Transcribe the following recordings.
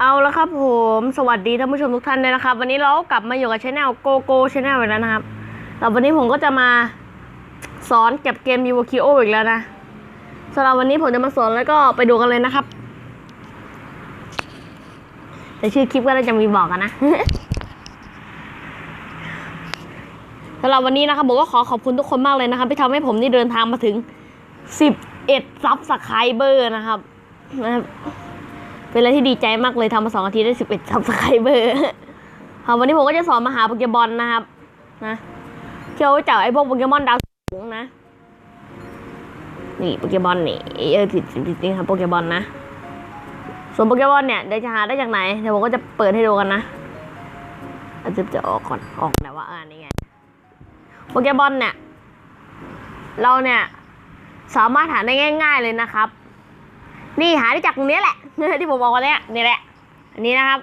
เอาละครับผมสวัสดีท่านผู้ชมทุกท่านเลยนะครับ วันนี้เรากลับมาอยู่กับช anel โกโก้ช anel อีกแล้วนะครับแล้ววันนี้ผมก็จะมาสอนเก็บเกม u ู k ิโออีกแล้วนะสำหรับวันนี้ผมจะมาสอนแล้วก็ไปดูกันเลยนะครับ แต่ชื่อคลิปก็จะมีบอกกันนะสำหรับวันนี้นะครับผมก็ขอขอบคุณทุกคนมากเลยนะครับที่ทำให้ผมนี่เดินทางมาถึง 11ซับสไครเบอร์นะครับนะครับ เป็นอะไรที่ดีใจมากเลยทำมาสองอาทิตย์ได้สิบเอ็ดซับสไครเบอร์ครับวันนี้ผมก็จะสอนมาหาโปเกมอนนะครับ นะเที่ยวจับไอ้พวกโปเกมอนดาวสูงนะ นี่โปเกมอนนี่เออผิดผิดจริงครับโปเกมอนนะ ส่วนโปเกมอนเนี่ยเดี๋ยวจะหาได้จากไหนเดี๋ยวผมก็จะเปิดให้ดูกันนะอาจจะจะออกก่อนออกแต่ว่าอ่านี่ไงโปเกมอนเนี่ยเราเนี่ยสามารถหาได้ง่าย ๆเลยนะครับ นี่หาได้จากตรงนี้แหละที่ผมบอกวันนี้นี่แหละอันนี้นะครับ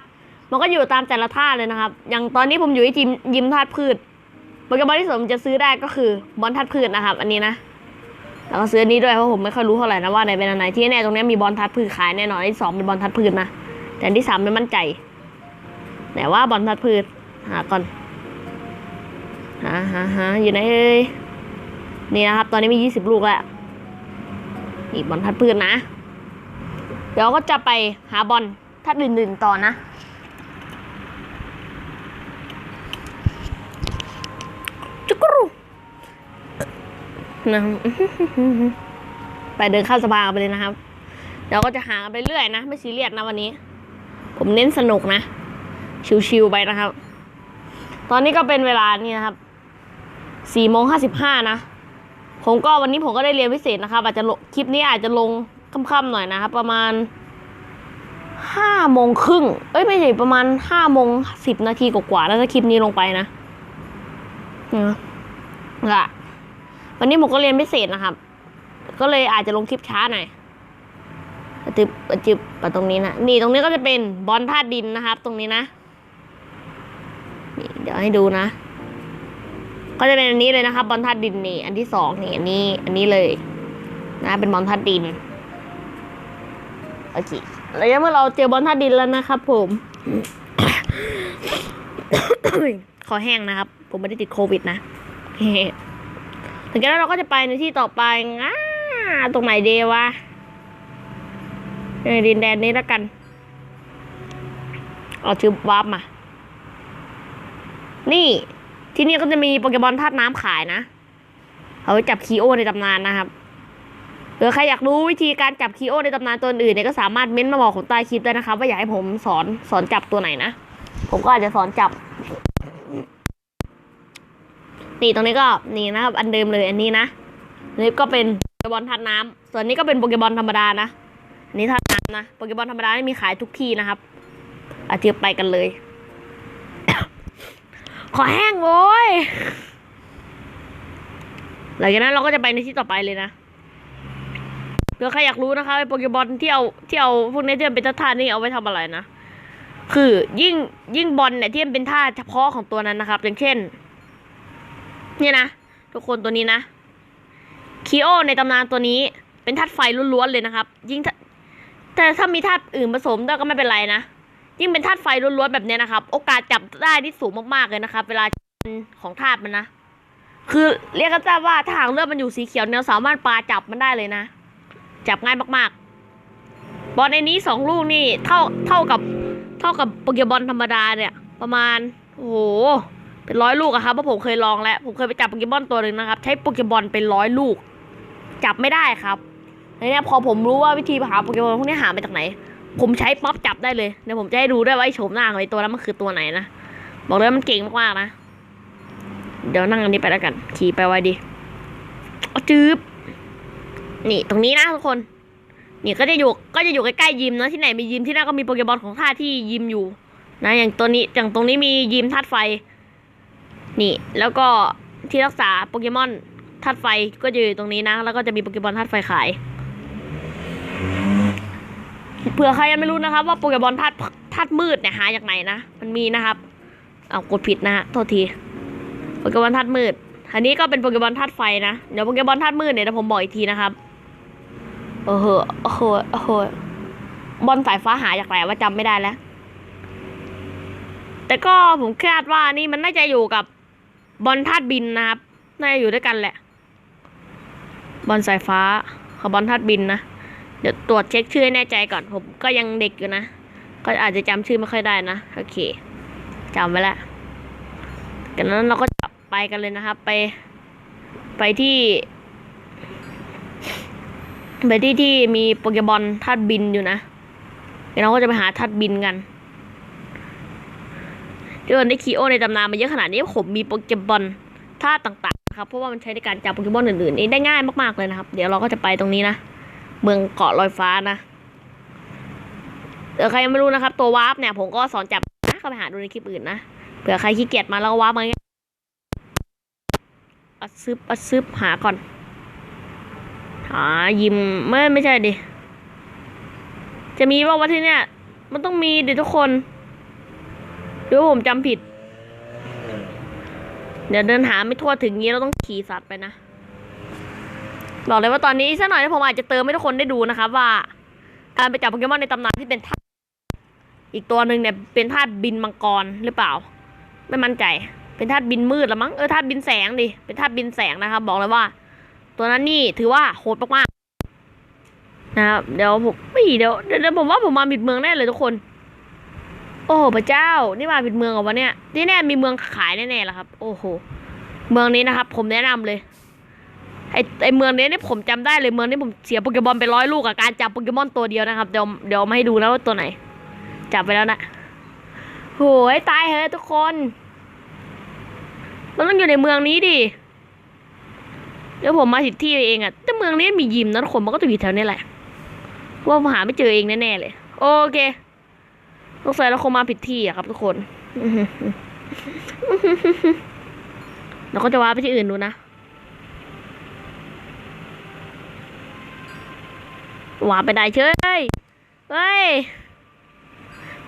มันก็อยู่ตามแต่ละท่าเลยนะครับ อย่างตอนนี้ผมอยู่ที่ยิมยิมธาตุพืชโปเกมอนที่ผมจะซื้อได้ก็คือบอลธาตุพืชนะครับ อันนี้นะแล้วก็ซื้ออันนี้ด้วยเพราะผมไม่ค่อยรู้เท่าไหร่นะว่าไหนเป็นอันไหนที่แน่ตรงนี้มีบอลธาตุพืชขายแน่นอนอันที่สองเป็นบอลธาตุพืชนะแต่อันที่สามไม่มั่นใจแต่ว่าบอลธาตุพืชหาก่อนหาหาหาอยู่ไหนเอ้ยนี่นะครับ ตอนนี้มียี่สิบลูกแล้วนี่บอลธาตุพืชนะ เดี๋ยวก็จะไปหาบอลทัดอื่นๆต่อนะ จุกรูนะไปเดินข้าสภาไปเลยนะครับ เดี๋ยวก็จะหาไปเรื่อยนะ ไม่ซีเรียสนะวันนี้ ผมเน้นสนุกนะ ชิวๆไปนะครับ ตอนนี้ก็เป็นเวลานี่นะครับสี่โมงห้าสิบห้านะ ผมก็วันนี้ผมก็ได้เรียนพิเศษนะครับ อาจจะคลิปนี้อาจจะลง ค่ำๆหน่อยนะครับ ประมาณห้าโมงครึ่งเอ้ยไม่ใช่ประมาณห้าโมงสิบนาทีกว่าๆแล้วถ้าคลิปนี้ลงไปนะนะละวันนี้ผมก็เรียนพิเศษนะครับ ก็เลยอาจจะลงคลิปช้าหน่อยจึบจึบไปตรงนี้นะ นี่ตรงนี้ก็จะเป็นบอลธาตุดินนะครับ ตรงนี้นะ นี่เดี๋ยวให้ดูนะ ก็จะเป็นอันนี้เลยนะครับ บอลธาตุดินนี่ อันที่สองนี่อันนี้ อันนี้เลย นะ เป็นบอลธาตุดิน โอเคแล้วเมื่อเราเจอบอลธาดินแล้วนะครับผม ขอแห้งนะครับ ผมไม่ได้ติดโควิดนะถึงจากนั้นเราก็จะไปในที่ต่อไปง่าตรงไหนเดวะในดินแดนนี้แล้วกัน เอาชื่อวาร์ปมา นี่ ที่นี่ก็จะมีโปเกมอนธาตุน้ำขายนะ เอาไว้จับคีโอในตำนานนะครับ หรือใครอยากรู้วิธีการจับคีโอในตำนานตัวอื่นเนี่ยก็สามารถเม้นต์มาบอกผมใต้คลิปได้นะครับ ว่าอยากให้ผมสอนสอนจับตัวไหนนะ ผมก็อาจจะสอนจับ นี่ตรงนี้ก็นี่นะครับ อันเดิมเลยอันนี้นะนนี้ก็เป็นโปเกมอนธาตุน้ำส่วนนี้ก็เป็นโปเกมอนธรรมดานะอันนี้ธาตุน้ำนะโปเกมอนธรรมดาไม่มีขายทุกที่นะครับอาเทียบไปกันเลย ขอแห้งโว้ยหลังจากนั้นเราก็จะไปในที่ต่อไปเลยนะ เดี๋ยวใครอยากรู้นะคะไอโปเกมอนที่เอาที่เอาพวกนี้ที่มันเป็นท่าๆนี่เอาไว้ทำอะไรนะ คือยิ่งยิ่งบอลเนี่ยที่มันเป็นท่าเฉพาะของตัวนั้นนะครับ อย่างเช่น เนี่ยนะทุกคนตัวนี้นะคีโอในตำนานตัวนี้ เป็นธาตุไฟล้วนๆเลยนะครับ ยิ่งแต่ถ้ามีธาตุอื่นผสมด้วยก็ไม่เป็นไรนะยิ่งเป็นธาตุไฟล้วนๆแบบนี้นะครับ โอกาสจับได้ที่สูงมากๆเลยนะครับ เวลาของธาตุมันนะคือเรียกกันว่าถ้าหากเลือดมันอยู่สีเขียวเนี่ยสามารถปลาจับมันได้เลยนะ จับง่ายมากๆ บอลในนี้สองลูกนี่เท่าเท่ากับเท่ากับโปเกมอนธรรมดาเนี่ย ประมาณโอ้โหเป็นร้อยลูกอะครับเพราะผมเคยลองแล้ว ผมเคยไปจับโปเกมอนตัวหนึ่งนะครับ ใช้โปเกมอนเป็นร้อยลูก จับไม่ได้ครับในเนี้ยพอผมรู้ว่าวิธีหาโปเกมอนพวกนี้หามาจากไหน ผมใช้ป๊อปจับได้เลยเดี๋ยวผมจะให้ดูด้วยว่าไอ้โฉมหน้าของไอ้ตัวนั้นมันคือตัวไหนนะ บอกเลยมันเก่งมากๆนะ เดี๋ยวนั่งอันนี้ไปแล้วกัน ขี่ไปไว้ดีเอจืบ นี่ตรงนี้นะทุกคน นี่ก็จะอยู่ก็จะอยู่ใกล้ๆยิมนะที่ไหนมียิมที่นั่นก็มีโปเกมอนของท่าที่ยิมอยู่ นะอย่างตัวนี้อย่างตรงนี้มียิมธาตุไฟ นี่ แล้วก็ที่รักษาโปเกมอนธาตุไฟก็จะอยู่ตรงนี้นะ แล้วก็จะมีโปเกมอนธาตุไฟขายเผื่อใครยังไม่รู้นะครับ ว่าโปเกมอนธาตุธาตุมืดเนี่ยหาจากไหนนะมันมีนะครับเอากดผิดนะฮะโทษทีโปเกมอนธาตุมืดอันนี้ก็เป็นโปเกมอนธาตุไฟนะเดี๋ยวโปเกมอนธาตุมืดเนี่ยเดี๋ยวผมบอกอีกทีนะครับ โอ้โหโอ้โหโอ้โหบอลสายฟ้าหายจากไหนว่าจำไม่ได้แล้ว แต่ก็ผมคาดว่านี่มันน่าจะอยู่กับบอลธาตุบินนะครับ น่าจะอยู่ด้วยกันแหละ บอลสายฟ้ากับบอลธาตุบินนะ เดี๋ยวตรวจเช็คชื่อแน่ใจก่อน ผมก็ยังเด็กอยู่นะ ก็อาจจะจำชื่อไม่ค่อยได้นะ โอเคจำไว้แล้วกันนั้นเราก็จะไปกันเลยนะครับ ไป ไปที่ ไปที่ที่มีโปเกมอนธาตุบินอยู่นะ เดี๋ยวเราก็จะไปหาธาตุบินกันเดี๋ยวได้คีโอในตำนานมาเยอะขนาดนี้ผมมีโปเกมอนธาตุต่างๆนะครับเพราะว่ามันใช้ในการจับโปเกมอนอื่นๆนี่ได้ง่ายมากๆเลยนะครับ เดี๋ยวเราก็จะไปตรงนี้นะ เมืองเกาะลอยฟ้านะเดี๋ยวใครยังไม่รู้นะครับ ตัววาร์ปเนี่ยผมก็สอนจับนะเข้าไปหาดูในคลิปอื่นนะเผื่อใครขี้เกียจมาแล้ววาร์ปมาง่ายอัดซึบอัดซึบหาก่อน หายิมไม่ไม่ใช่ดิ จะมีว่าว่าที่เนี่ย มันต้องมีดิทุกคนหรือว่าผมจำผิด เดี๋ยวเดินหาไม่ทั่วถึงงี้เราต้องขี่สัตว์ไปนะบอกเลยว่าตอนนี้สักหน่อยผมอาจจะเติมให้ทุกคนได้ดูนะครับว่าการไปจับโปเกมอนในตำนานที่เป็นธาตุอีกตัวหนึ่งเนี่ยเป็นธาตุบินมังกรหรือเปล่า ไม่มั่นใจ เป็นธาตุบินมืดละมั้งเออธาตุบินแสงดิเป็นธาตุบินแสงนะครับ บอกเลยว่า ตัวนั้นนี่ถือว่าโหดมากๆนะครับ เดี๋ยวผมไม่เดี๋ยวเดี๋ยวผมว่าผมมาผิดเมืองแน่เลยทุกคน โอ้พระเจ้า นี่มาผิดเมืองเหรอวะเนี่ยที่แน่มีเมืองขายแน่ๆแล้วครับ โอ้โห เมืองนี้นะครับ ผมแนะนำเลยไอไอเมืองนี้เนี่ยผมจำได้เลยเมืองนี้ผมเสียโปเกมอนไปร้อยลูกกับการจับโปเกมอนตัวเดียวนะครับเดี๋ยวเดี๋ยวมาให้ดูนะว่าตัวไหน จับไปแล้วนะโหยตายเฮ้ยทุกคน มันต้องอยู่ในเมืองนี้ดิ ดี๋ยวผมมาผิดที่เองอะแต่เมืองนี้มียิมนะทุกคนมันก็ต้องอยู่แถวนี้แหละว่าผมหาไม่เจอเองแน่ๆเลย โอเคสงสัยเราคงมาผิดที่อะครับ ทุกคนเราก็จะว่าไปที่อื่นดูนะว่าไปได้เชยเฮ้ย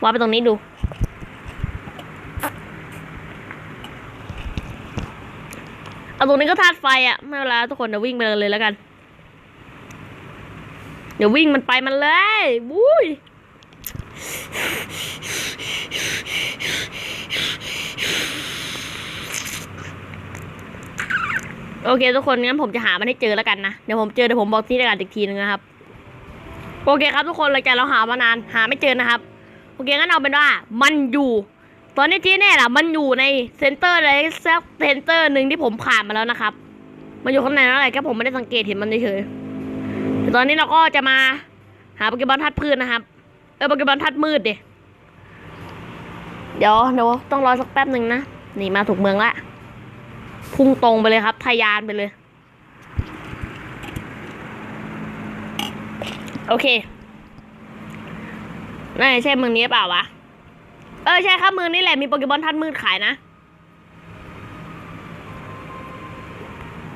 ว่าไปตรงนี้ดู เอาตรงนี้ก็ธาตุไฟอะไม่เป็นไรทุกคนเดี๋ยววิ่งไปเลยแล้วกัน เดี๋ยววิ่งมันไปมันเลยวุ้ยโอเคทุกคนงั้นผมจะหามันให้เจอแล้วกันนะเดี๋ยวผมเจอเดี๋ยวผมบอกที่รายการอีกทีนึงนะครับ โอเคครับทุกคนรายการเราหามานานหาไม่เจอนะครับ โอเคงั้นเอาเป็นว่ามันอยู่ ตอนนี้ที่แน่ล่ะ มันอยู่ในเซ็นเตอร์อะไรสักเซ็นเตอร์หนึ่งที่ผมผ่านมาแล้วนะครับ มันอยู่ข้างในนั่นแหละแค่ผมไม่ได้สังเกตเห็นมันเฉยๆตอนนี้เราก็จะมาหาโปเกมอนทัดพืชนนะครับ เออโปเกมอนทัดมืดดิเดี๋ยวเดี๋ยวต้องรอสักแป๊บหนึ่งนะนี่มาถูกเมืองละพุ่งตรงไปเลยครับ ทะยานไปเลย โอเคน่าจะใช่เมืองนี้เปล่าวะ ออใช่ครับเมืองนี้แหละมีโปเกมอนทัดมืดขายนะ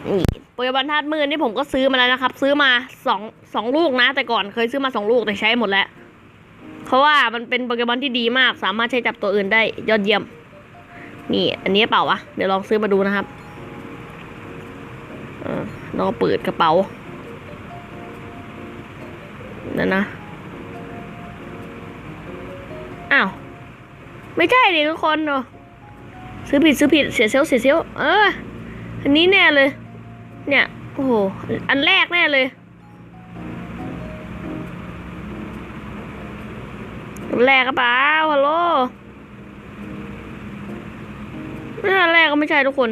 นี่โปเกมอนธาตุมืดนี่ผมก็ซื้อมาแล้วนะครับ ซื้อมาสองสองลูกนะ แต่ก่อนเคยซื้อมาสองลูกแต่ใช้หมดแล้ว เพราะว่ามันเป็นโปเกมอนที่ดีมาก สามารถใช้จับตัวอื่นได้ยอดเยี่ยม นี่ อันนี้เปล่าวะเดี๋ยวลองซื้อมาดูนะครับเออลองเปิดกระเป๋านั่นนะ ไม่ใช่ดิทุกคนเนอะซื้อผิดซื้อผิดเสียเซลเสียเซลเออ อันนี้แน่เลย เนี่ยโอ้โหอันแรกแน่เลยแรกกระเป๋าฮัลโหลไม่ใช่แรกก็ไม่ใช่ทุกคน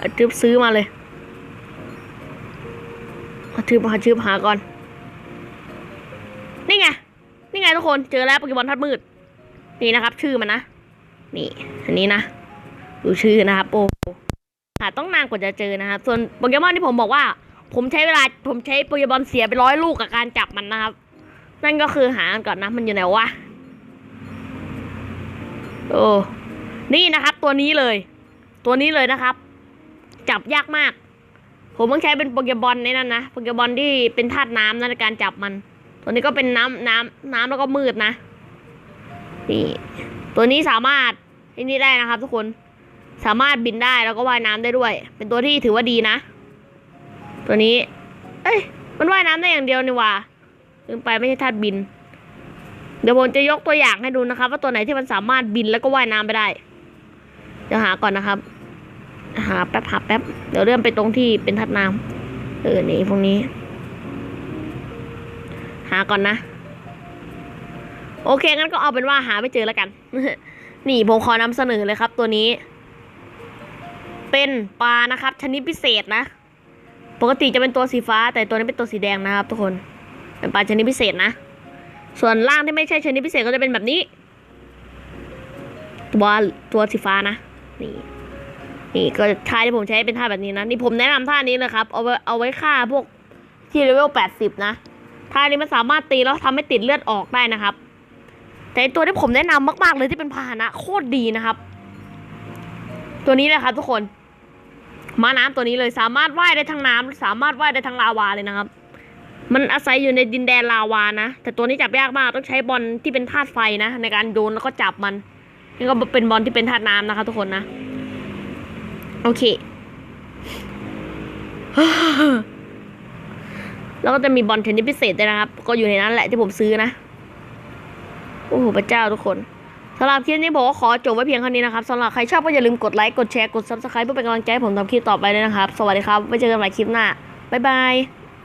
อทึบซื้อมาเลยอทึบหาชื่อหาก่อน ไงทุกคนเจอแล้วโปเกมอนทัดมืด นี่นะครับ ชื่อมันนะ นี่อันนี้นะดูชื่อนะครับโอ้หหาต้องนานกว่าจะเจอนะครับ ส่วนโปเกมอนที่ผมบอกว่า ผมใช้เวลาผมใช้โปเกมอนเสียไปร้อยลูกกับการจับมันนะครับ นั่นก็คือหากันก่อนนะ มันอยู่ไหนวะโอ้นี่นะครับ ตัวนี้เลย ตัวนี้เลยนะครับ จับยากมาก ผมต้องใช้เป็นโปเกมอนในนั้นนะโปเกมอนที่เป็นธาตุน้ำนะในการจับมัน ตัวนี้ก็เป็นน้ำน้ำน้ำแล้วก็มืดนะ นี่ ตัวนี้สามารถไอ้นี่ได้นะครับ ทุกคน สามารถบินได้แล้วก็ว่ายน้ำได้ด้วย เป็นตัวที่ถือว่าดีนะ ตัวนี้ เอ้ย มันว่ายน้ำได้อย่างเดียวนี่ว่าลืมไปไม่ใช่ธาตุบิน เดี๋ยวผมจะยกตัวอย่างให้ดูนะครับ ว่าตัวไหนที่มันสามารถบินแล้วก็ว่ายน้ำไปได้ เดี๋ยวหาก่อนนะครับหาแป๊บหาแป๊บ เดี๋ยวเริ่มไปตรงที่เป็นธาตุน้ำเออนี่พวกนี้ หาก่อนนะ โอเคงั้นก็เอาเป็นว่าหาไม่เจอแล้วกัน นี่ผมขอนำเสนอเลยครับ ตัวนี้ เป็นปลานะครับ ชนิดพิเศษนะ ปกติจะเป็นตัวสีฟ้า แต่ตัวนี้เป็นตัวสีแดงนะครับ ทุกคน เป็นปลาชนิดพิเศษนะ ส่วนล่างที่ไม่ใช่ชนิดพิเศษก็จะเป็นแบบนี้ ตัวตัวสีฟ้านะ นี่นี่ก็ท่าที่ผมใช้เป็นท่าแบบนี้นะ นี่ผมแนะนำท่านี้เลยครับ เอาไว้เอาไว้ฆ่าพวกที่เลเวลแปดสิบนะ ท่านี้มันสามารถตีแล้วทำให้ติดเลือดออกได้นะครับ แต่ตัวที่ผมแนะนำมาก ๆ เลยที่เป็นพาหนะโคตรดีนะครับ ตัวนี้เลยครับทุกคนม้าน้ำตัวนี้เลยสามารถว่ายได้ทั้งน้ำสามารถว่ายได้ทั้งลาวาเลยนะครับ มันอาศัยอยู่ในดินแดนลาวานะ แต่ตัวนี้จับยากมากต้องใช้บอลที่เป็นธาตุไฟนะ ในการโยนแล้วก็จับมันนี่ก็เป็นบอลที่เป็นธาตุน้ำนะคะทุกคนนะ โอเค แล้วก็จะมีบอลเทนนิสพิเศษด้วยนะครับ ก็อยู่ในนั้นแหละที่ผมซื้อนะ โอ้โหพระเจ้าทุกคนสำหรับคลิปนี้ผมก็ขอจบไว้เพียงเท่านี้นะครับสำหรับใครชอบก็อย่าลืมกดไลค์ กดแชร์ กด subscribe เพื่อเป็นกำลังใจให้ผมทำคลิปต่อไปด้วยนะครับ สวัสดีครับ ไว้เจอกันใหม่คลิปหน้า บ๊ายบาย